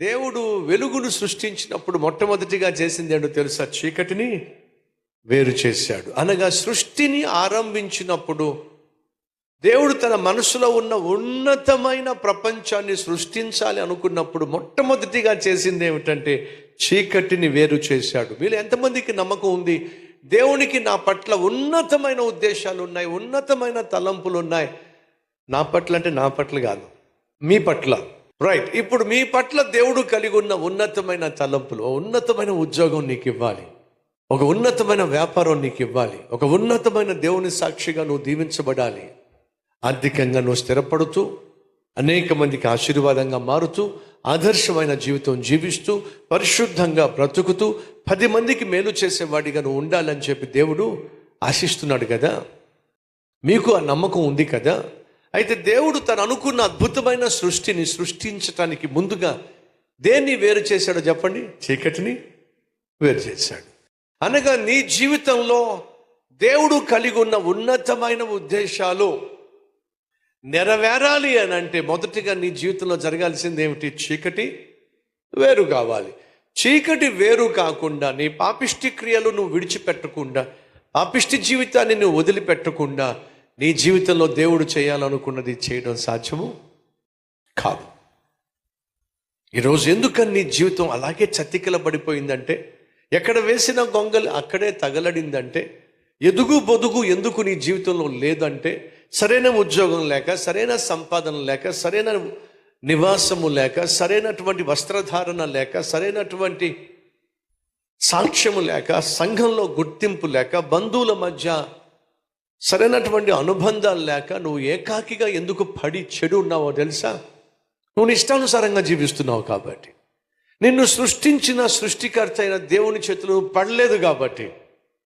దేవుడు వెలుగును సృష్టించినప్పుడు మొట్టమొదటిగా చేసింది ఏంటో తెలుసా? చీకటిని వేరు చేశాడు. అనగా సృష్టిని ఆరంభించినప్పుడు దేవుడు తన మనసులో ఉన్న ఉన్నతమైన ప్రపంచాన్ని సృష్టించాలి అనుకున్నప్పుడు మొట్టమొదటిగా చేసింది ఏమిటంటే చీకటిని వేరు చేశాడు. వీళ్ళు ఎంతమందికి నమ్మకం ఉంది? దేవునికి నా పట్ల ఉన్నతమైన ఉద్దేశాలు ఉన్నాయి ఉన్నతమైన తలంపులు ఉన్నాయి. నా పట్ల అంటే నా పట్ల కాదు మీ పట్ల. రైట్ ఇప్పుడు మీ పట్ల దేవుడు కలిగి ఉన్న ఉన్నతమైన తలంపులు ఉన్నతమైన ఉద్యోగం నీకు ఇవ్వాలి. ఒక ఉన్నతమైన వ్యాపారం నీకు ఇవ్వాలి. ఒక ఉన్నతమైన దేవుని సాక్షిగా నువ్వు దీవించబడాలి. ఆర్థికంగా నువ్వు స్థిరపడుతూ అనేక మందికి ఆశీర్వాదంగా మారుతూ ఆదర్శమైన జీవితం జీవిస్తూ పరిశుద్ధంగా బ్రతుకుతూ పది మందికి మేలు చేసేవాడిగా నువ్వు ఉండాలని చెప్పి దేవుడు ఆశిస్తున్నాడు కదా? మీకు ఆ నమ్మకం ఉంది కదా? అయితే దేవుడు తను అనుకున్న అద్భుతమైన సృష్టిని సృష్టించటానికి ముందుగా దేన్ని వేరు చేశాడో చెప్పండి? చీకటిని వేరు చేశాడు. అనగా నీ జీవితంలో దేవుడు కలిగి ఉన్న ఉన్నతమైన ఉద్దేశాలు నెరవేరాలి అని అంటే మొదటిగా నీ జీవితంలో జరగాల్సింది ఏమిటి? చీకటి వేరు కావాలి. చీకటి వేరు కాకుండా నీ పాపిష్టి క్రియలు నువ్వు విడిచిపెట్టకుండా పాపిష్టి జీవితాన్ని నువ్వు వదిలిపెట్టకుండా నీ జీవితంలో దేవుడు చేయాలనుకున్నది చేయడం సాధ్యము? కాదు. ఈరోజు ఎందుకని నీ జీవితం అలాగే చతికిల పడిపోయిందంటే ఎక్కడ వేసిన గొంగలు అక్కడే తగలడిందంటే ఎదుగు బొదుగు ఎందుకు నీ జీవితంలో లేదంటే సరైన ఉద్యోగం లేక సరైన సంపాదన లేక సరైన నివాసము లేక సరైనటువంటి వస్త్రధారణ లేక సరైనటువంటి సాక్ష్యము లేక సంఘంలో గుర్తింపు లేక బంధువుల మధ్య సరైనటువంటి అనుబంధాలు లేక నువ్వు ఏకాకిగా ఎందుకు పడి చెడు ఉన్నావో తెలుసా? నువ్వు ఇష్టానుసారంగా జీవిస్తున్నావు కాబట్టి. నిన్ను సృష్టించిన సృష్టికర్త అయిన దేవుని చేతులు పడలేదు కాబట్టి.